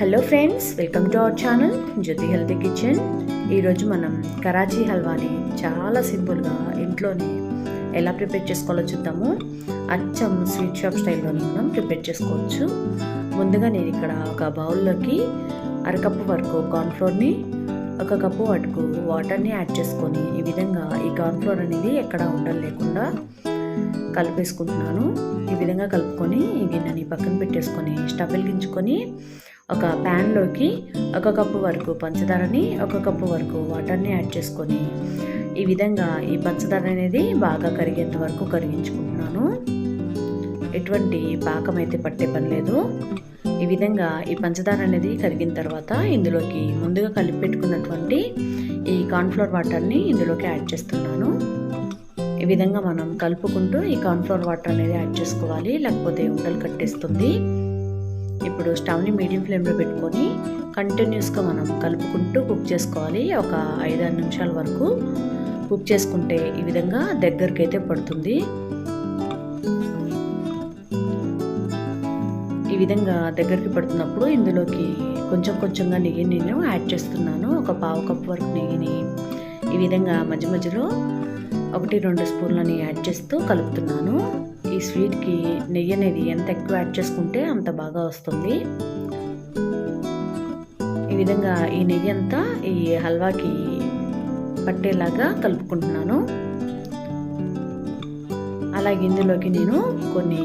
Hello friends welcome to our channel Jyothi healthy kitchen ఈరోజు మనం కరాచీ హల్వాని చాలా సింపుల్గా ఇంట్లోనే ఎలా ప్రిపేర్ చేసుకోవాలో చూద్దాము. అచ్చం స్వీట్ షాప్ స్టైల్లోనే మనం ప్రిపేర్ చేసుకోవచ్చు. ముందుగా నేను ఇక్కడ ఒక బౌల్లోకి అరకప్పు వరకు కార్న్ఫ్లోర్ని ఒక కప్పు వరకు వాటర్ని యాడ్ చేసుకొని ఈ విధంగా ఈ కార్న్ఫ్లోర్ అనేది ఎక్కడ ఉండలు లేకుండా కలిపేసుకుంటున్నాను. ఈ విధంగా కలుపుకొని ఈ గిన్నెని పక్కన పెట్టేసుకొని స్టవ్ వెలిగించుకొని ఒక ప్యాన్లోకి ఒక కప్పు వరకు పంచదారని ఒక కప్పు వరకు వాటర్ని యాడ్ చేసుకొని ఈ విధంగా ఈ పంచదార అనేది బాగా కరిగేంత వరకు కరిగించుకుంటున్నాను. ఎటువంటి పాకం అయితే పట్టే పని లేదు. ఈ విధంగా ఈ పంచదార అనేది కరిగిన తర్వాత ఇందులోకి ముందుగా కలిపి పెట్టుకున్నటువంటి ఈ కార్న్ఫ్లవర్ వాటర్ని ఇందులోకి యాడ్ చేస్తున్నాను. ఈ విధంగా మనం కలుపుకుంటూ ఈ కార్న్ఫ్లవర్ వాటర్ అనేది యాడ్ చేసుకోవాలి. లేకపోతే ఉండలు కట్టేస్తుంది. ఇప్పుడు స్టవ్ని మీడియం ఫ్లేమ్లో పెట్టుకొని కంటిన్యూస్గా మనం కలుపుకుంటూ కుక్ చేసుకోవాలి ఒక ఐదారు నిమిషాల వరకు. కుక్ చేసుకుంటే ఈ విధంగా దగ్గరికి అయితే పడుతుంది. ఈ విధంగా దగ్గరికి పడుతున్నప్పుడు ఇందులోకి కొంచెం కొంచెంగా నెయ్యి నేను యాడ్ చేస్తున్నాను. ఒక పావు కప్పు వరకు నెయ్యిని ఈ విధంగా మధ్య మధ్యలో ఒకటి రెండు స్పూన్లని యాడ్ చేస్తూ కలుపుతున్నాను. ఈ స్వీట్కి నెయ్యి అనేది ఎంత ఎక్కువ యాడ్ చేసుకుంటే అంత బాగా వస్తుంది. ఈ విధంగా ఈ నెయ్యి అంతా ఈ హల్వాకి పట్టేలాగా కలుపుకుంటున్నాను. అలాగే ఇందులోకి నేను కొన్ని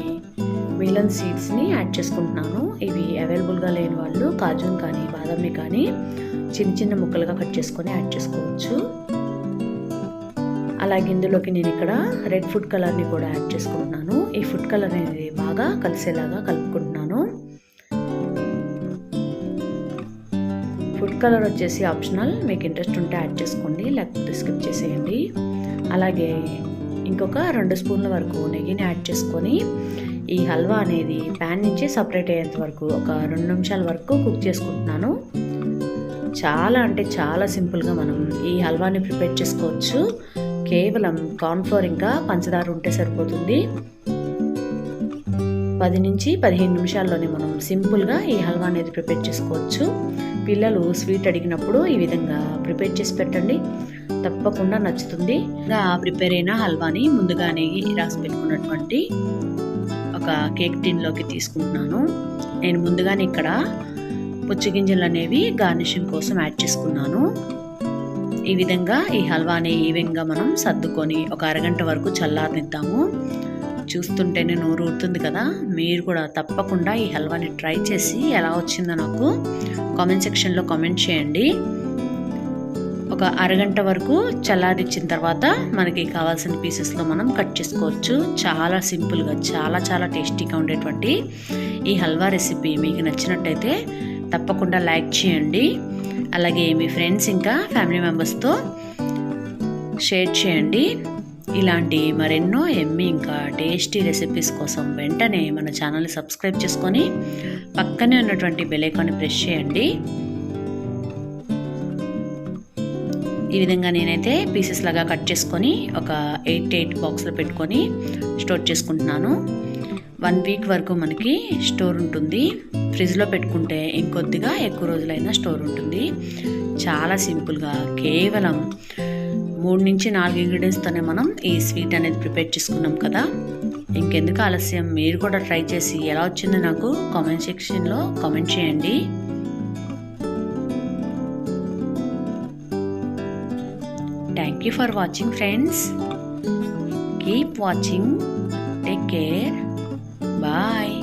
మిలన్ సీడ్స్ని యాడ్ చేసుకుంటున్నాను. ఇవి అవైలబుల్గా లేని వాళ్ళు కాజుని కానీ బాదామి కానీ చిన్న చిన్న ముక్కలుగా కట్ చేసుకొని యాడ్ చేసుకోవచ్చు. అలాగే ఇందులోకి నేను ఇక్కడ రెడ్ ఫుడ్ కలర్ని కూడా యాడ్ చేసుకుంటున్నాను. ఈ ఫుడ్ కలర్ అనేది బాగా కలిసేలాగా కలుపుకుంటున్నాను. ఫుడ్ కలర్ వచ్చేసి ఆప్షనల్. మీకు ఇంట్రెస్ట్ ఉంటే యాడ్ చేసుకోండి లేకపోతే స్కిప్ చేసేయండి. అలాగే ఇంకొక రెండు స్పూన్ల వరకు నెయ్యిని యాడ్ చేసుకొని ఈ హల్వా అనేది ప్యాన్ నుంచి సపరేట్ అయ్యేంత వరకు ఒక రెండు నిమిషాల వరకు కుక్ చేసుకుంటున్నాను. చాలా అంటే చాలా సింపుల్గా మనం ఈ హల్వాని ప్రిపేర్ చేసుకోవచ్చు. కేవలం కార్న్ఫ్లోర్ ఇంకా పంచదార ఉంటే సరిపోతుంది. పది నుంచి పదిహేను నిమిషాల్లోనే మనం సింపుల్గా ఈ హల్వా అనేది ప్రిపేర్ చేసుకోవచ్చు. పిల్లలు స్వీట్ అడిగినప్పుడు ఈ విధంగా ప్రిపేర్ చేసి పెట్టండి. తప్పకుండా నచ్చుతుంది. ఇంకా ప్రిపేర్ అయిన హల్వాని ముందుగానే రాసి పెట్టుకున్నటువంటి ఒక కేక్ టిన్లోకి తీసుకుంటున్నాను. నేను ముందుగానే ఇక్కడ పుచ్చగింజలు అనేవి గార్నిషింగ్ కోసం యాడ్ చేసుకున్నాను. ఈ విధంగా ఈ హల్వాని ఈవెన్గా మనం సర్దుకొని ఒక అరగంట వరకు చల్లారనిద్దాము. చూస్తుంటేనే నోరు ఊరుతుంది కదా. మీరు కూడా తప్పకుండా ఈ హల్వాని ట్రై చేసి ఎలా వచ్చిందో నాకు కామెంట్ సెక్షన్లో కామెంట్ చేయండి. ఒక అరగంట వరకు చల్లారిచ్చిన తర్వాత మనకి కావాల్సిన పీసెస్లో మనం కట్ చేసుకోవచ్చు. చాలా సింపుల్గా చాలా చాలా టేస్టీగా ఉండేటువంటి ఈ హల్వా రెసిపీ మీకు నచ్చినట్టయితే తప్పకుండా లైక్ చేయండి. అలాగే మీ ఫ్రెండ్స్ ఇంకా ఫ్యామిలీ మెంబర్స్తో షేర్ చేయండి. ఇలాంటి మరెన్నో ఎమ్మి ఇంకా టేస్టీ రెసిపీస్ కోసం వెంటనే మన ఛానల్ని సబ్స్క్రైబ్ చేసుకొని పక్కనే ఉన్నటువంటి బెలైకాన్ని ప్రెస్ చేయండి. ఈ విధంగా నేనైతే పీసెస్ లాగా కట్ చేసుకొని ఒక ఎయిట్ ఎయిట్ బాక్స్లో పెట్టుకొని స్టోర్ చేసుకుంటున్నాను. వన్ వీక్ వరకు మనకి స్టోర్ ఉంటుంది. ఫ్రిడ్జ్లో పెట్టుకుంటే ఇంకొద్దిగా ఎక్కువ రోజులైనా స్టోర్ ఉంటుంది. చాలా సింపుల్గా కేవలం మూడు నుంచి నాలుగు ఇంగ్రీడియంట్స్తోనే మనం ఈ స్వీట్ అనేది ప్రిపేర్ చేసుకున్నాం కదా. ఇంకెందుకు ఆలస్యం? మీరు కూడా ట్రై చేసి ఎలా వచ్చిందో నాకు కామెంట్ సెక్షన్లో కామెంట్ చేయండి. Thank you for watching friends keep watching take care Bye.